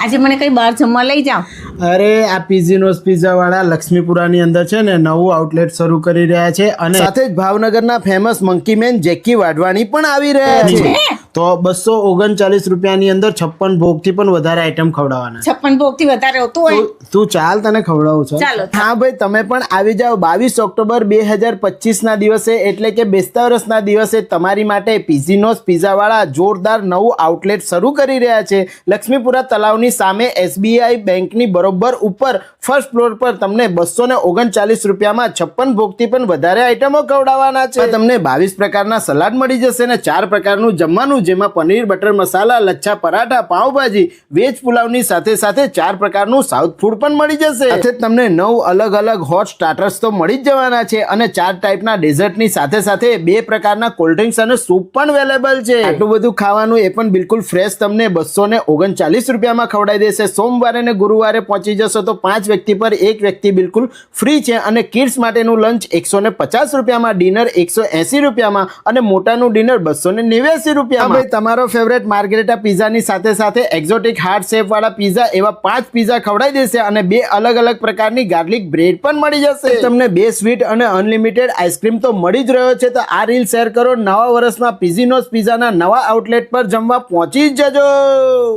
આજે મને કઈ બહાર જમવા લઈ જાઓ. અરે આ પીઝીનોસ પિઝા વાળા લક્ષ્મીપુરાની અંદર છે ને નવું આઉટલેટ શરૂ કરી રહ્યા છે અને સાથે જ ભાવનગરના ફેમસ મંકીમેન જેકી વાડવાની પણ આવી રહ્યા છે. તો બસો ઓગણચાલીસ રૂપિયાની અંદર છપ્પન ભોગથી પણ વધારે આઈટમ ખવડાવવાના. છપ્પન ભોગથી વધારે હોતું હોય? તું- ચાલ તને ખવડાવું છું. ચાલો. હા ભાઈ તમે પણ આવી જાઓ. બાવીસ ઓક્ટોબર બે હજાર પચીસના દિવસે એટલે કે બેસતા વર્ષના દિવસે તમારી માટે પીઝીનોસ પિઝાવાળા જોરદાર નવું આઉટલેટ શરૂ કરી રહ્યા છે. લક્ષ્મીપુરા તલાવની સામે એસબીઆઈ બેંકની બરોબર ઉપર ફર્સ્ટ ફ્લોર પર તમને બસો ને ઓગણચાલીસ રૂપિયામાં છપ્પન ભોગથી પણ વધારે આઈટમો ખવડાવવાના છે. તમને બાવીસ પ્રકારના સલાડ મળી જશે ને ચાર પ્રકારનું જમવાનું જેમાં પનીર બટર મસાલા લચ્છા પરાઠા પાઉભાજી વેજ પુલાવની સાથે સાથે ચાર પ્રકારનું સાઉથ ફૂડ પણ મળી જશે. સાથે તમને નવ અલગ અલગ હોટ સ્ટાર્ટર્સ તો મળી જ જવાના છે અને ચાર ટાઈપના ડેઝર્ટની સાથે સાથે બે પ્રકારના કોલ્ડ ડ્રિંક્સ અને સૂપ પણ અવેલેબલ છે. આટલું બધું ખાવાનું એ પણ બિલકુલ ફ્રેશ તમને બસો ને ઓગણચાલીસ રૂપિયામાં ખવડાવી દેશે. સોમવારે ને ગુરુવારે પહોંચી જશો તો પાંચ વ્યક્તિ પર એક વ્યક્તિ બિલકુલ ફ્રી છે અને કિડ્સ માટેનું લંચ એકસો ને પચાસ રૂપિયામાં ડિનર એકસો એસી રૂપિયામાં અને મોટાનું ડિનર બસો ને નેવ્યાસી રૂપિયામાં. ભાઈ તમારો ફેવરેટ માર્ગરેટા પિઝાની સાથે સાથે એક્ઝોટિક હાર્ટ શેપ વાળા પિઝા એવા પાંચ પિઝા ખવડાવી દેશે અને બે અલગ અલગ પ્રકારની ગાર્લિક બ્રેડ પણ મળી જશે. તમને બે સ્વીટ અને અનલિમિટેડ આઈસ્ક્રીમ તો મળી જ રહ્યો છે. તો આ રીલ શેર કરો. નવા વર્ષમાં પિઝિનોઝ પિઝાના નવા આઉટલેટ પર જમવા પહોંચી જ જજો.